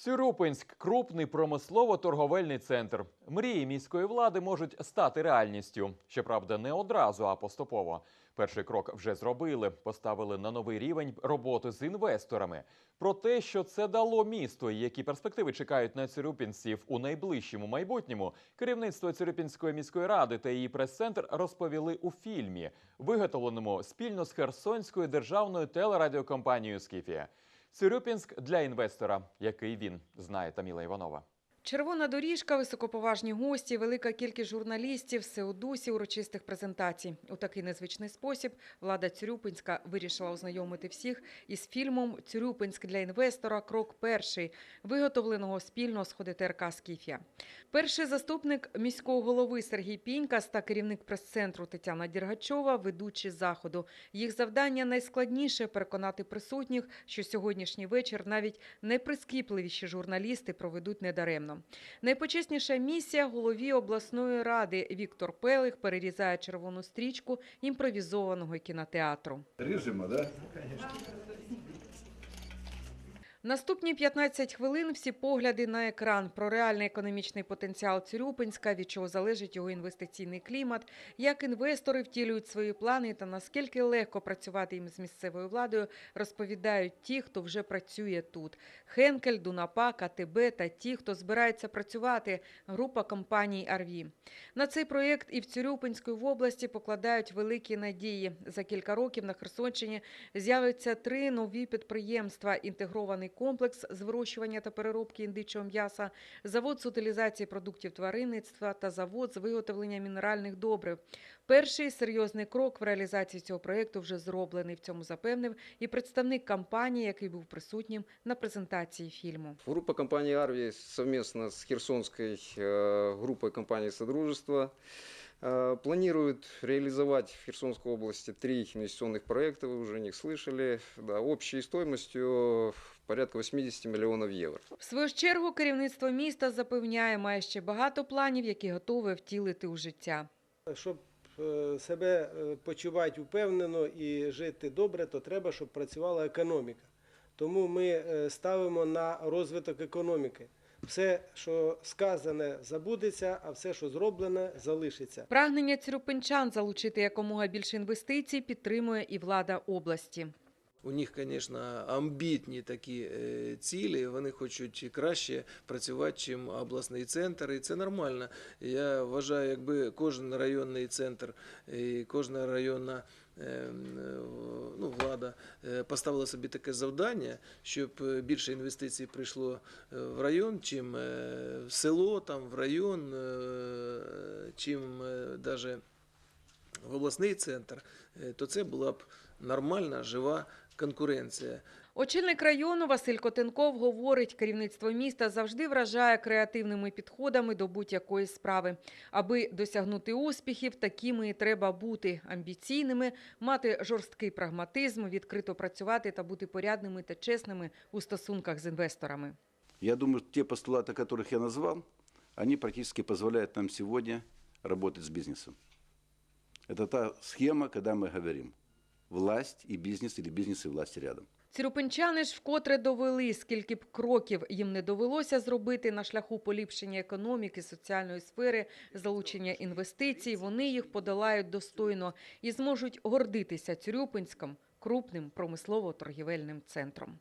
Цюрюпинськ крупний промислово-торговельний центр. Мрії міської влади можуть стати реальністю. Щоправда, не одразу, а поступово. Перший крок вже зробили, поставили на новий рівень роботи з інвесторами. Про те, що це дало місту, і які перспективи чекають на цюрюпінців у найближчому майбутньому, керівництво Цюрюпінської міської ради та її прес-центр розповіли у фільмі, виготовленому спільно з Херсонською державною телерадіокомпанією Скіфія. Цюрюпінськ для інвестора, який він знає Таміла Іванова. Червона доріжка, високоповажні гості, велика кількість журналістів, все у дусі урочистих презентацій. У такий незвичний спосіб влада Цюрюпинська вирішила ознайомити всіх із фільмом «Цюрюпинськ для інвестора. Крок перший», виготовленого спільно з ХДТРК «Скіфія». Перший заступник міського голови Сергій Пінькас та керівник прес-центру Тетяна Діргачова – ведучі заходу. Їх завдання найскладніше – переконати присутніх, що сьогоднішній вечір навіть найприскіпливіші журналісти проведуть недаремно. Найпочесніша місія голові обласної ради Віктор Пелих перерізає червону стрічку імпровізованого кінотеатру. Режима, да? Наступні 15 хвилин всі погляди на екран про реальний економічний потенціал Цюрюпинська, від чого залежить його інвестиційний клімат, як інвестори втілюють свої плани та наскільки легко працювати їм з місцевою владою, розповідають ті, хто вже працює тут. Хенкель, Дунапа, КТБ та ті, хто збирається працювати, група компаній «Арві». На цей проєкт і в Цюрюпинській області покладають великі надії. За кілька років на Херсонщині з'явиться три нові підприємства: інтегрований комплекс з вирощування та переробки індичого м'яса, завод з утилізації продуктів тваринництва та завод з виготовлення мінеральних добрив. Перший серйозний крок в реалізації цього проєкту вже зроблений. В цьому запевнив і представник компанії, який був присутнім на презентації фільму. Группа компании «Арви» совместно с Херсонской э, группой компании «Содружество» э, планирует реализовать в Херсонской области три инвестиционных проекта, вы уже о них слышали, да, общей стоимостью порядка 80 миллионов евро. В свою ж чергу керівництво міста запевняє, має ще багато планів, які готове втілити у життя. Щоб е, себе е, почувати впевнено і жити добре, то треба, щоб працювала економіка. Тому ми е, ставимо на розвиток економіки. Все, що сказане, забудеться, а все, що зроблене, залишиться. Прагнення цюрюпинчан залучити якомога більше інвестицій підтримує і влада області. У них, звісно, амбітні такі е, цілі. Вони хочуть краще працювати, чим обласний центр, і це нормально. Я вважаю, якби кожен районний центр і кожна районна е, ну, влада е, поставила собі таке завдання, щоб більше інвестицій прийшло в район, чим в село, там в район, чим навіть в обласний центр, е, то це була б нормальна, жива конкуренція. Очільник району Василь Котенков говорить, керівництво міста завжди вражає креативними підходами до будь-якої справи. Аби досягнути успіхів, такими і треба бути амбіційними, мати жорсткий прагматизм, відкрито працювати та бути порядними та чесними у стосунках з інвесторами. Я думаю, те постулаты, которых я назвал, они практически позволяют нам сегодня работать с бизнесом. Это та схема, когда мы говорим власть и бизнес или бизнес и власть рядом. Цірупинчани ж вкотре довели, скільки б кроків їм не довелося зробити на шляху поліпшення економіки, соціальної сфери, залучення інвестицій, вони їх подолають достойно і зможуть гордитися Цюрюпинськом крупним промислово-торгівельним центром.